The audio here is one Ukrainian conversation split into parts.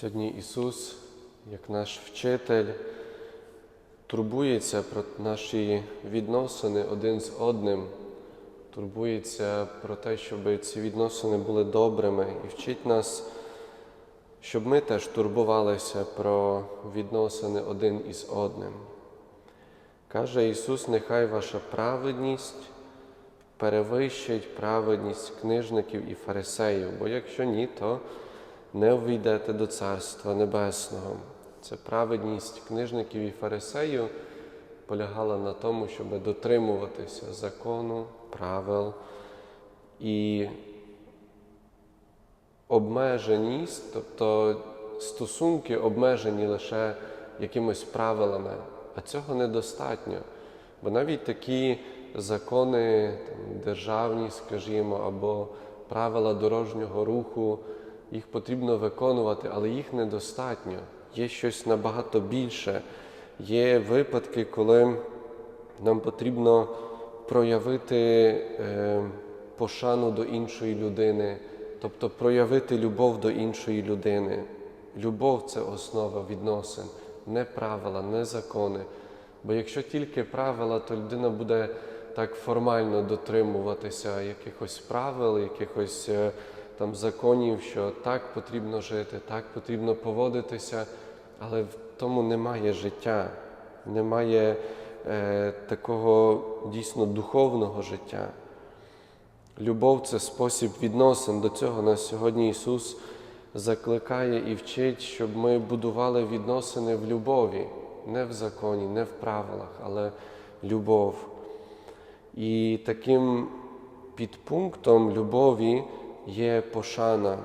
Сьогодні Ісус, як наш вчитель, турбується про наші відносини один з одним, турбується про те, щоб ці відносини були добрими і вчить нас, щоб ми теж турбувалися про відносини один із одним. Каже Ісус, нехай ваша праведність перевищить праведність книжників і фарисеїв, бо якщо ні, то не ввійдете до Царства Небесного. Це праведність книжників і фарисеїв полягала на тому, щоб дотримуватися закону, правил і обмеженість, тобто стосунки обмежені лише якимись правилами, а цього недостатньо. Бо навіть такі закони там, державні, скажімо, або правила дорожнього руху, їх потрібно виконувати, але їх недостатньо. Є щось набагато більше. Є випадки, коли нам потрібно проявити е, пошану до іншої людини, тобто проявити любов до іншої людини. Любов це основа відносин, не правила, не закони. Бо якщо тільки правила, то людина буде так формально дотримуватися якихось правил, якихось е, там законів, що так потрібно жити, так потрібно поводитися, але в тому немає життя, немає е, такого дійсно духовного життя. Любов це спосіб відносин. До цього нас сьогодні Ісус закликає і вчить, щоб ми будували відносини в любові, не в законі, не в правилах, але любов. І таким підпунктом любові є пошана,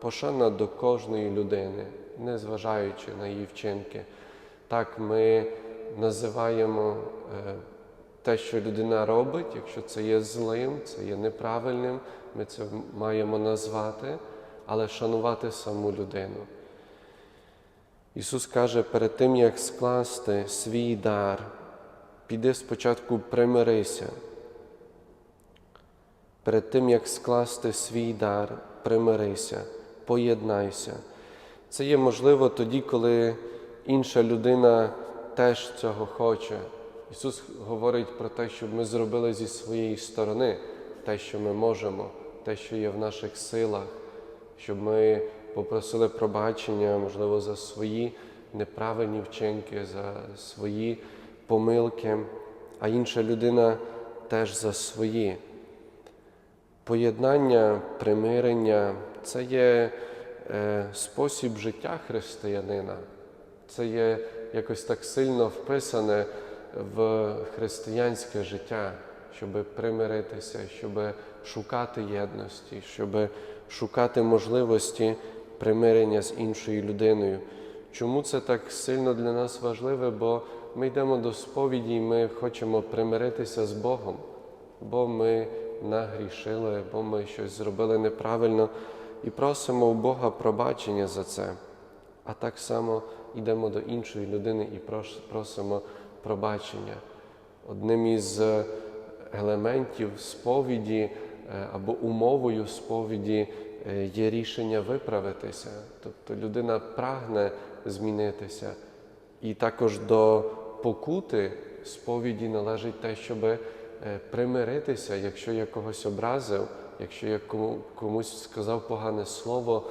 пошана до кожної людини, незважаючи на її вчинки. Так ми називаємо е, те, що людина робить, якщо це є злим, це є неправильним, ми це маємо назвати, але шанувати саму людину. Ісус каже, перед тим, як скласти свій дар, піди спочатку примирися. Перед тим, як скласти свій дар, примирися, поєднайся. Це є можливо тоді, коли інша людина теж цього хоче. Ісус говорить про те, щоб ми зробили зі своєї сторони те, що ми можемо, те, що є в наших силах, щоб ми попросили пробачення, можливо, за свої неправильні вчинки, за свої помилки, а інша людина теж за свої. Поєднання, примирення це є е, спосіб життя християнина. Це є якось так сильно вписане в християнське життя, щоб примиритися, щоб шукати єдності, щоб шукати можливості примирення з іншою людиною. Чому це так сильно для нас важливе? Бо ми йдемо до сповіді і ми хочемо примиритися з Богом, бо ми нагрішили, бо ми щось зробили неправильно і просимо у Бога пробачення за це. А так само йдемо до іншої людини і просимо пробачення. Одним із елементів сповіді е, або умовою сповіді е, є рішення виправитися. Тобто людина прагне змінитися. І також до покути сповіді належить те, щоб е, примиритися, якщо я когось образив, якщо я комусь сказав погане слово,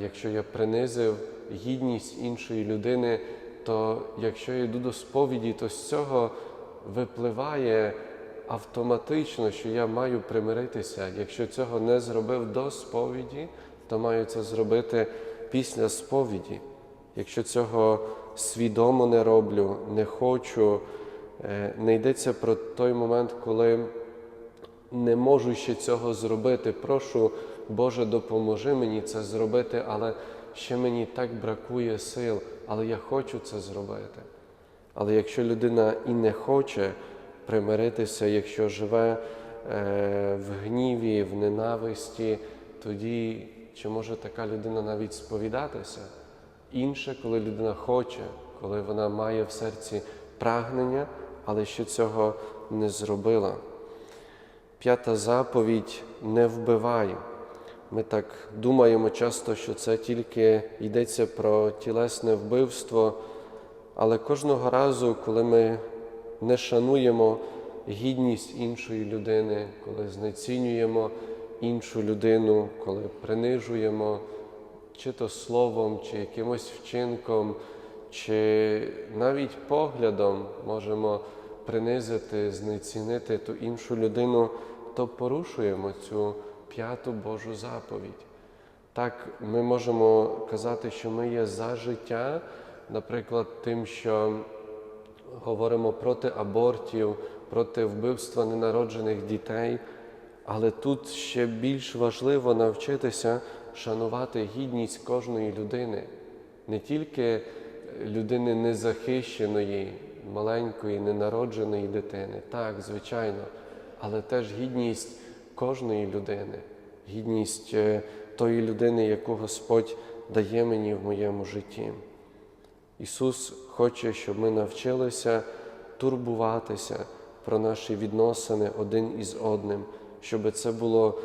якщо я принизив гідність іншої людини, то якщо я йду до сповіді, то з цього випливає автоматично, що я маю примиритися. Якщо цього не зробив до сповіді, то маю це зробити після сповіді. Якщо цього свідомо не роблю, не хочу, не йдеться про той момент, коли не можу ще цього зробити. Прошу, Боже, допоможи мені це зробити, але ще мені так бракує сил, але я хочу це зробити. Але якщо людина і не хоче примиритися, якщо живе е, в гніві, в ненависті, тоді чи може така людина навіть сповідатися? Інше, коли людина хоче, коли вона має в серці прагнення, але ще цього не зробила. П'ята заповідь не вбивай. Ми так думаємо часто, що це тільки йдеться про тілесне вбивство, але кожного разу, коли ми не шануємо гідність іншої людини, коли знецінюємо іншу людину, коли принижуємо чи то словом, чи якимось вчинком, чи навіть поглядом можемо принизити, знецінити ту іншу людину, то порушуємо цю п'яту Божу заповідь. Так, ми можемо казати, що ми є за життя, наприклад, тим, що говоримо проти абортів, проти вбивства ненароджених дітей. Але тут ще більш важливо навчитися шанувати гідність кожної людини, не тільки людини незахищеної, маленької, ненародженої дитини, так, звичайно, але теж гідність кожної людини, гідність е, тої людини, яку Господь дає мені в моєму житті. Ісус хоче, щоб ми навчилися турбуватися про наші відносини один із одним, щоб це було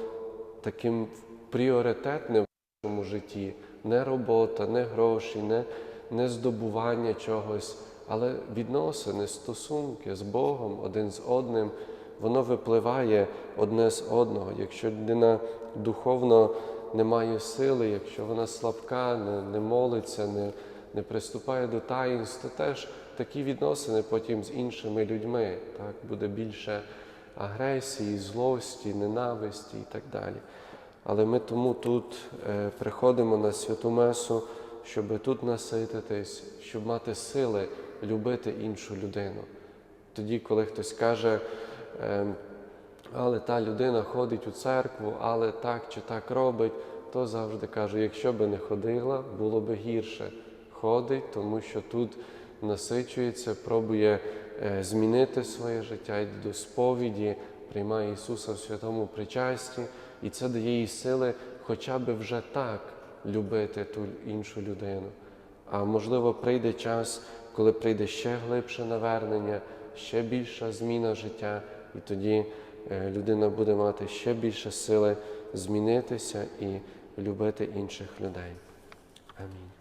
таким пріоритетним в нашому житті. Не робота, не гроші, не, не здобування чогось, але відносини, стосунки з Богом один з одним, воно випливає одне з одного. Якщо людина духовно не має сили, якщо вона слабка, не, не молиться, не, не приступає до таїнств, то теж такі відносини потім з іншими людьми. Так? Буде більше агресії, злості, ненависті і так далі. Але ми тому тут е, приходимо на святу Месу, щоб тут насититись, щоб мати сили любити іншу людину. Тоді, коли хтось каже, е, але та людина ходить у церкву, але так чи так робить, то завжди кажу, якщо би не ходила, було би гірше. Ходить, тому що тут насичується, пробує е, змінити своє життя, йде до сповіді, приймає Ісуса в святому причасті, і це дає їй сили хоча б вже так любити ту іншу людину. А можливо, прийде час, коли прийде ще глибше навернення, ще більша зміна життя, і тоді е, людина буде мати ще більше сили змінитися і любити інших людей. Амінь.